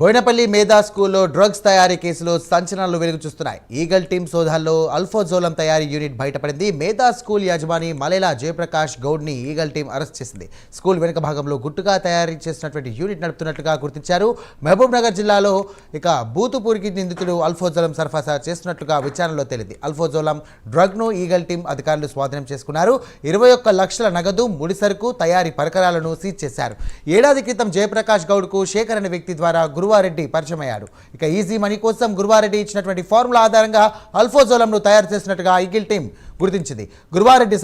బోయినపల్లి మేధా స్కూల్లో డ్రగ్స్ తయారీ కేసులో సంచలనాలు వెలుగు చూస్తున్నాయి ఈగల్ టీం సోదాల్లో అల్ఫోజోలం తయారీ యూనిట్ బయటపడింది. మేధా స్కూల్ యాజమాని మలేలా జయప్రకాష్ గౌడ్ని ఈగల్ టీం అరెస్ట్ చేసింది. స్కూల్ వెనుక భాగంలో గుట్టుగా తయారీ చేసినటువంటి యూనిట్ నడుపుతున్నట్లుగా గుర్తించారు. మహబూబ్ నగర్ జిల్లాలో ఇక బూతుపూరికి నిందితుడు అల్ఫోజోలం సరఫరా చేస్తున్నట్లుగా విచారణలో తేలింది. అల్ఫోజోలం డ్రగ్ను ఈగల్ టీం అధికారులు స్వాధీనం చేసుకున్నారు. ఇరవై ఒక్క లక్షల నగదు ముడిసరుకు తయారీ పరికరాలను సీజ్ చేశారు. ఏడాది క్రితం జయప్రకాష్ గౌడ్కు శేఖర్ అనే వ్యక్తి ద్వారా గురువారెడ్డి పరిచయమయ్యాడు ఇక ఈజీ మనీ కోసం గురువారెడ్డి ఇచ్చినటువంటి ఫార్ములా ఆధారంగా అల్ఫోజోలంను తయారు చేసినట్టుగా ఐగిల్ టీం గుర్తించింది. గురువారెడ్డి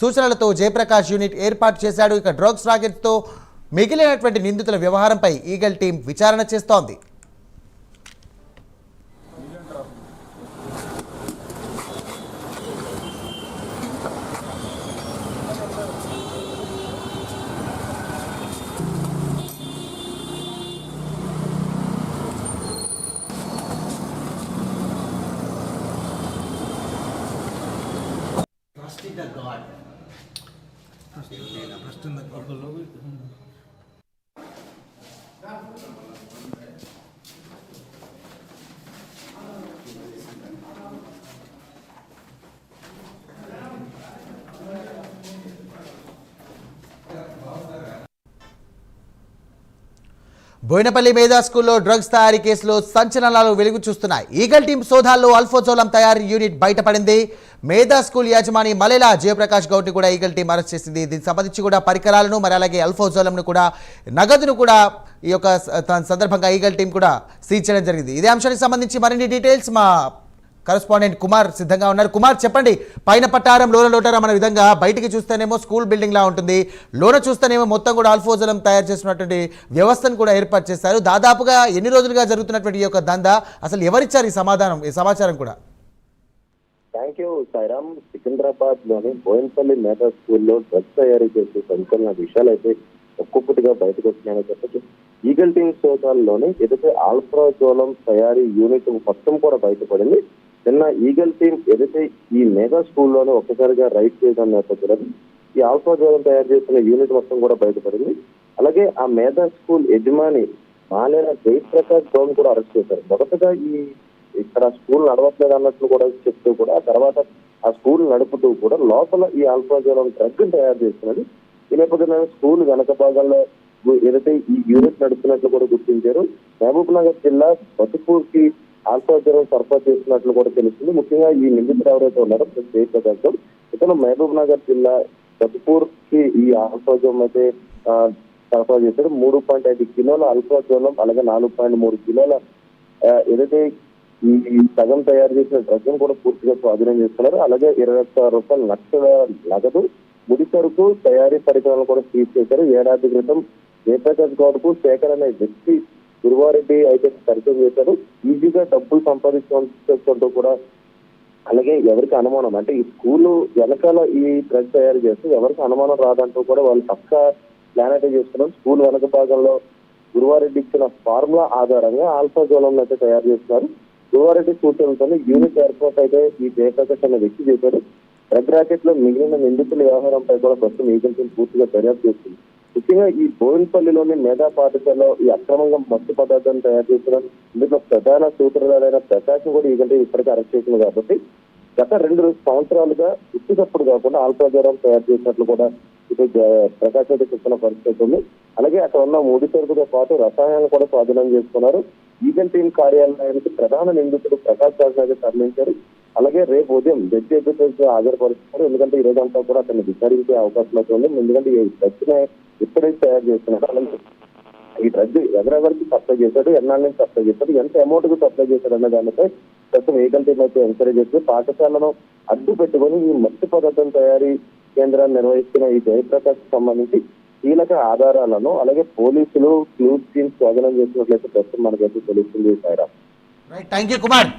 సూచనలతో జయప్రకాష్ యూనిట్ ఏర్పాటు చేశాడు. ఇక డ్రగ్స్ రాకెట్తో మిగిలినటువంటి నిందితుల వ్యవహారంపై ఈగల్ టీం విచారణ చేస్తోంది. Pues, pues, pues, pues, pues, pues, Boinapalli మేధా స్కూల్లో డ్రగ్స్ తయారీ కేసులో సంచలనాలు వెలుగు చూస్తున్నాయి. ఈగల్ టీం సోదాల్లో అల్ఫోజోలం తయారీ యూనిట్ బయటపడింది. మేధా స్కూల్ యాజమాని మలేలా జయప్రకాష్ గౌడ్ని కూడా ఈగల్ టీం అరెస్ట్ చేసింది. దీనికి సంబంధించి కూడా పరికరాలను మరి అలాగే అల్ఫోజోలంను కూడా నగదును కూడా ఈ యొక్క సందర్భంగా ఈగల్ టీం కూడా సీజ్ చేయడం జరిగింది. ఇదే అంశానికి సంబంధించి మరిన్ని డీటెయిల్స్ మా కరస్పాండెంట్ కుమార్ సిద్ధంగా ఉన్నారు. కుమార్ చెప్పండి పైన పట్టారం లోన లోటారం అనే విధంగా బయటికి చూస్తేనేమో స్కూల్ బిల్డింగ్ లా ఉంటుంది. లోన చూస్తేనేమో మొత్తం కూడా ఆల్ఫోజలం తయారు చేసినటువంటి వ్యవస్థను కూడా ఏర్పాటు చేశారు. దాదాపుగా ఎన్ని రోజులుగా జరుగుతున్నటువంటి ఈ యొక్క దందా? అసలు ఎవరిచ్చారు ఈ సమాధానం ఈ సమాచారం కూడా? Thank you Sairam. సికింద్రాబాద్లోని బోయిన్పల్లి మేధా స్కూల్లో డ్రగ్స్ తయారీ చేసే సంచలన విషయాలు అయితే ఒక్కొక్కటిగా బయటకు వచ్చినాయని చెప్పచ్చు. ఈగల్ టీమ్ సోదాల్లోని ఏదైతే ఆల్ఫ్రాజోలం తయారీ యూనిట్ మొత్తం కూడా బయటపడింది నిన్న ఈగల్ టీం ఏదైతే ఈ మేధా స్కూల్లోనే ఒక్కసారిగా రైడ్ చేయడం నేపథ్యంలో ఈ ఆల్ఫా జ్వరం తయారు చేసిన యూనిట్ మొత్తం కూడా బయటపడింది. అలాగే ఆ మేధా స్కూల్ యజమాని మాలేన జయప్రకాష్ గౌడ్ కూడా అరెస్ట్ చేశారు. మొదటగా ఈ ఇక్కడ స్కూల్ నడవట్లేదు అన్నట్లు కూడా చెప్తూ కూడా ఆ తర్వాత ఆ స్కూల్ నడుపుతూ కూడా లోపల ఈ ఆల్ఫా జ్వరం డ్రగ్ తయారు చేస్తున్నది. ఈ నేపథ్యంలో స్కూల్ వెనక భాగంలో ఏదైతే ఈ యూనిట్ నడుపుతున్నట్లు కూడా గుర్తించారు. మహబూబ్ నగర్ జిల్లా బతుపూర్ కి సరఫరా చేస్తున్నట్లు కూడా తెలుస్తుంది. ముఖ్యంగా ఈ నిందితుడు ఎవరైతే ఉన్నారో జయప్రకాశం ఇతను మహబూబ్ నగర్ జిల్లా బతుపూర్కి ఈ ఆల్ఫాజోలం అయితే సరఫరా చేశారు. మూడు పాయింట్ ఐదు కిలోల అల్ఫాజోలం అలాగే నాలుగు పాయింట్ మూడు కిలోల ఏదైతే ఈ సగం తయారు చేసిన డ్రగ్ను కూడా పూర్తిగా స్వాధీనం చేస్తున్నారు అలాగే ఇరవై ఒక్క రూపాయల లక్షల నగదు ముడి సరుకు తయారీ పరికరాలను కూడా సీజ్ చేశారు. ఏడాది క్రితం జయప్రకాష్ గౌడ్కు శేఖర్ అనే వ్యక్తి గురువారెడ్డి అయితే పరిచయం చేశారు ఈజీగా డబ్బులు సంపాదించుకుంటూ కూడా అలాగే ఎవరికి అనుమానం? అంటే ఈ స్కూల్ వెనకాల ఈ డ్రగ్ తయారు చేస్తే ఎవరికి అనుమానం రాదంటూ కూడా వాళ్ళు పక్క ప్లాన్ అయితే చేస్తున్నారు స్కూల్ వెనక భాగంలో గురువారెడ్డి ఇచ్చిన ఫార్ములా ఆధారంగా ఆల్ఫా జోలం అయితే తయారు చేస్తున్నారు. గురువారెడ్డి సూచనలతో యూనిట్ ఏర్పాటు అయితే ఈ జయప్రకాష్ అనే వ్యక్తి చేశారు డ్రగ్ రాకెట్లో మిగిలిన నిందితుల వ్యవహారంపై కూడా ప్రస్తుతం ఏజెన్సీ పూర్తిగా దర్యాప్తు చేస్తుంది. ముఖ్యంగా ఈ బోయిన్పల్లిలోని మేధా పాఠశాలలో ఈ అక్రమంగా మత్తు పదార్థాలను తయారు చేసిన ఇందులో ప్రధాన సూత్రధారైన ప్రకాశం కూడా ఈగంటే ఇప్పటికే అరెస్ట్ చేసింది కాబట్టి గత రెండు సంవత్సరాలుగా ఇచ్చినప్పుడు కాకుండా ఆల్ఫాజారం తయారు చేసినట్లు కూడా ఇటు ప్రకాశం చెప్తున్న పరిస్థితి ఉంది. అలాగే అక్కడ ఉన్న ముడి సరుకుతో పాటు రసాయనాలు కూడా స్వాధీనం చేసుకున్నారు. ఈగల్ టీం కార్యాలయానికి ప్రధాన నిందితుడు ప్రకాశ్ రాజ్ అయితే తరలించారు. అలాగే రేపు ఉదయం జడ్జి ఎపిసోడ్స్ హాజరుపరుస్తున్నారు ఎందుకంటే ఈ రోజంతా కూడా అతన్ని విచారించే అవకాశం అయితే ఉంది. ఎందుకంటే ఈ డ్రగ్స్ ఎప్పుడైతే తయారు చేస్తున్నారో. అలాగే ఈ డ్రగ్ ఎవరెవరికి సప్లై చేశాడు ఎన్నాళ్ళ నుంచి సప్లై చేశాడు ఎంత అమౌంట్కు సప్లై చేశాడు అనే దానిపై ప్రస్తుతం ఏకల్ టీం అయితే ఎంకరేజ్ చేస్తూ పాఠశాలను అడ్డు పెట్టుకొని ఈ మత్స్య పదార్థం తయారీ కేంద్రాన్ని నిర్వహిస్తున్న ఈ జయప్రకాష్ సంబంధించి కీలక ఆధారాలను అలాగే పోలీసులు క్లూ టీమ్ స్వాగతం చేసినట్లయితే ప్రస్తుతం మనకైతే తెలుస్తుంది సాయిరా థ్యాంక్ యూ కుమార్.